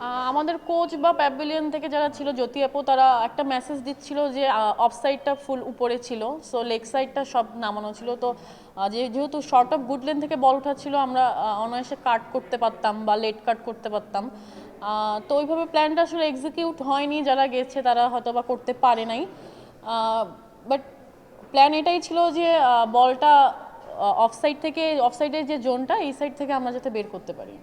আমাদের কোচ বা প্যাভিলিয়ন থেকে যারা ছিল, জ্যোতি আপু, তারা একটা মেসেজ দিচ্ছিল যে অফ সাইডটা ফুল উপরে ছিল সো লেগ সাইডটা সব নামানো ছিল। তো যে- যেহেতু শর্ট অফ গুড লেন থেকে বল উঠাচ্ছিল আমরা অনায়াসে কাট করতে পারতাম বা লেট কাট করতে পারতাম। তো ওইভাবে প্ল্যানটা আসলে এক্সিকিউট হয়নি। যারা গেছে, তারা হয়তো বা করতে পারে নাই। বাট প্ল্যান এটাই ছিল যে বলটা অফ সাইড থেকে অফ সাইডের যে জোনটা এই সাইড থেকে আমরা যাতে বের করতে পারি।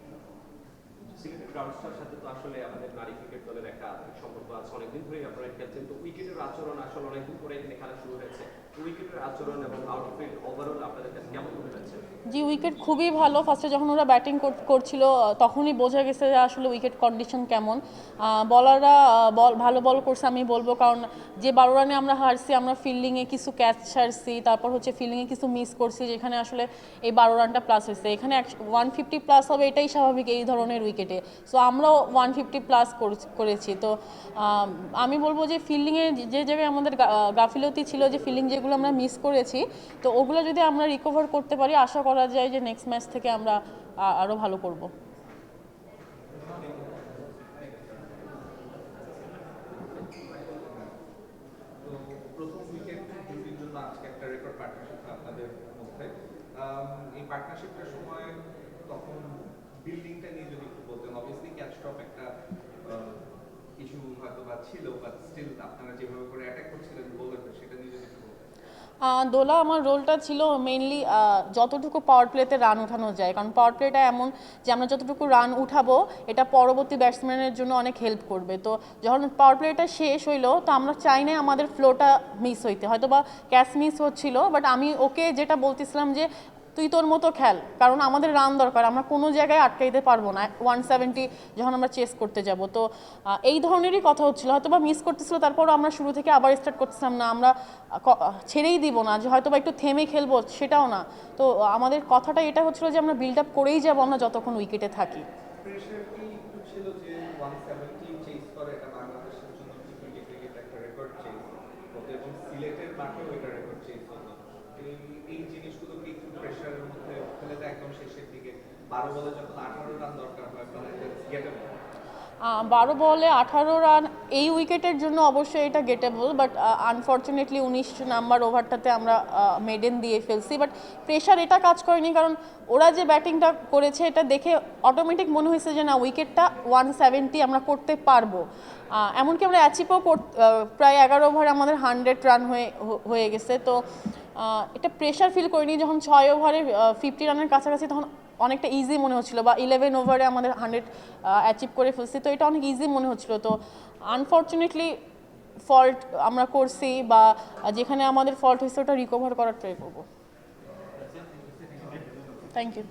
গ্রাউন্ডসটার সাথে তো আসলে আমাদের নারী ক্রিকেট দলের একটা সম্পর্ক আছে, অনেকদিন ধরেই আপনারা খেলছেন। তো উইকেটের আচরণ আসলে অনেকদিন পরে এখানে খেলা শুরু হয়েছে। জি, উইকেট খুবই ভালো। ফার্স্টে যখন ওরা ব্যাটিং করছিল তখনই বোঝা গেছে যে আসলে উইকেট কন্ডিশন কেমন। বলাররা বল ভালো বল করছে আমি বলব। কারণ যে বারো রানে আমরা হারছি, আমরা ফিল্ডিংয়ে কিছু ক্যাচ ছাড়ছি, তারপর হচ্ছে ফিল্ডিংয়ে কিছু মিস করছি, যেখানে আসলে এই বারো রানটা প্লাস হয়েছে। এখানে ওয়ান ফিফটি প্লাস হবে, এটাই স্বাভাবিক এই ধরনের উইকেটে সো আমরাও ওয়ান ফিফটি প্লাস করেছি তো আমি বলব যে ফিল্ডিংয়ে যে জায়গায় আমাদের আহ, গাফিলতি ছিল যে ফিলিং যেগুলো আমরা মিস করেছি তো ওগুলো যদি আমরা রিকভার করতে পারি আশা করা যায় যে নেক্সট ম্যাচ থেকে আমরা আ- আরও ভালো করব। এই পার্টনারশিপটার সময় তখন বিল্ডিংটা নিয়ে যদি একটু বলতেন অবভিয়াসলি ক্যাচ ড্রপ একটা ইস্যু হয়তো বা ছিল বাট স্টিল আপনারা যেভাবে করে অ্যাটাক করছিলেন বোলারদের সেটা নিয়ে যদি একটু বলতেন আহ, দোলা, আমার রোলটা ছিল মেনলি যতটুকু পাওয়ার প্লেতে রান উঠানো যায়। কারণ পাওয়ার প্লেটা এমন যে, আমরা যতটুকু রান উঠাবো, এটা পরবর্তী ব্যাটসম্যানের জন্য অনেক হেল্প করবে। তো যখন পাওয়ার প্লেটা শেষ হইল, তো আমরা চাই না আমাদের ফ্লোটা মিস হইতে। হয়তো বা ক্যাচ মিস হচ্ছিল বাট আমি ওকে যেটা বলতেছিলাম যে তুই তোর মতো খেল, কারণ আমাদের রান দরকার, আমরা কোনো জায়গায় আটকাইতে পারব না। ওয়ান সেভেন্টি যখন আমরা চেস করতে যাব। তো এই ধরনেরই কথা হচ্ছিল। হয়তো বা মিস করতেছিল, তারপরও আমরা শুরু থেকে আবার স্টার্ট করতেছিলাম না। আমরা ছেড়েই দিব না। যে হয়তো বা একটু থেমে খেলব, সেটাও না। তো, আমাদের কথাটা এটা হচ্ছিল যে আমরা বিল্ড আপ করেই যাব, আমরা যতক্ষণ উইকেটে থাকি। এবং সিলেটের রেকর্ড চেস হতো। এই এই জিনিসগুলো কি একটু মধ্যে ফেলে দেয়? একদম শেষের দিকে। বারো বলে যখন আঠারো রান দরকার হয় মানে গেট বারো বলে আঠারো রান এই উইকেটের জন্য অবশ্যই এটা গেটেবল বাট আনফর্চুনেটলি উনিশ নাম্বার ওভারটাতে আমরা মেডেন দিয়ে ফেলছি। বাট প্রেশার এটা কাজ করেনি, কারণ ওরা যে ব্যাটিংটা করেছে এটা দেখে অটোমেটিক মনে হয়েছে যে না, উইকেটটা ওয়ান সেভেন্টি আমরা করতে পারব। এমনকি আমরা অ্যাচিভও প্রায় এগারো ওভারে আমাদের হান্ড্রেড রান হয়ে হয়ে গেছে। তো এটা প্রেশার ফিল করিনি যখন ছয় ওভারে ফিফটি রানের কাছাকাছি তখন অনেকটা ইজি মনে হচ্ছিল বা ইলেভেন ওভারে আমাদের হান্ড্রেড অ্যাচিভ করে ফেলছি। তো এটা অনেক ইজি মনে হচ্ছিল। তো আনফর্চুনেটলি ফল্ট আমরা করছি বা যেখানে আমাদের ফল্ট হয়েছে ওটা রিকভার করার ট্রাই করব। Thank you